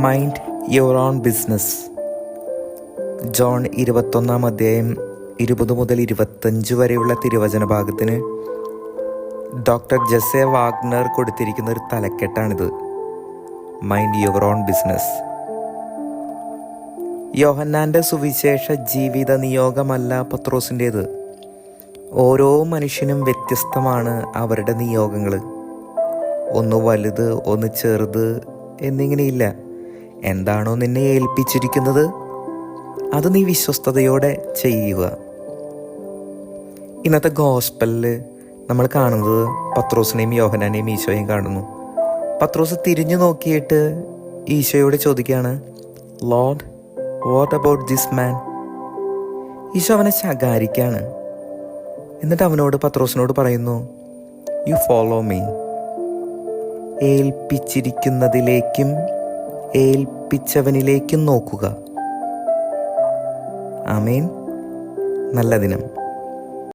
Mind your own business John ഇരുപത്തൊന്നാം അധ്യായം ഇരുപത് മുതൽ ഇരുപത്തഞ്ച് വരെയുള്ള തിരുവചന ഭാഗത്തിന് ഡോക്ടർ ജെസെ വാഗ്നർ കൊടുത്തിരിക്കുന്ന ഒരു തലക്കെട്ടാണിത്. മൈൻഡ് യുവർ ഓൺ ബിസിനസ് യോഹന്നാന്റെ സുവിശേഷ ജീവിത നിയോഗമല്ല പത്രോസിന്റേത്. ഓരോ മനുഷ്യനും വ്യത്യസ്തമാണ് അവരുടെ നിയോഗങ്ങൾ ഒന്ന് വലുത് ഒന്ന് ചെറുത് എന്നിങ്ങനെയില്ല. എന്താണോ നിന്നെ ഏൽപ്പിച്ചിരിക്കുന്നത്? അത് നീ വിശ്വസ്തയോടെ ചെയ്യുക. ഇന്നത്തെ ഗോസ്പലിൽ നമ്മൾ കാണുന്നത് പത്രോസിനെയും യോഹനാനെയും ഈശോയും കാണുന്നു. പത്രോസ് തിരിഞ്ഞു നോക്കിയിട്ട് ഈശോയോട് ചോദിക്കുകയാണ് Lord what about this man Isho അവനെ ശകാരിക്കാണ് എന്നിട്ട് അവനോട് പത്രോസിനോട് പറയുന്നു യു ഫോളോ മീ ഏൽപ്പിച്ചിരിക്കുന്നതിലേക്കും ഏൽപ്പിച്ചവനിലേക്കും നോക്കുക. ആമേൻ. നല്ല ദിനം.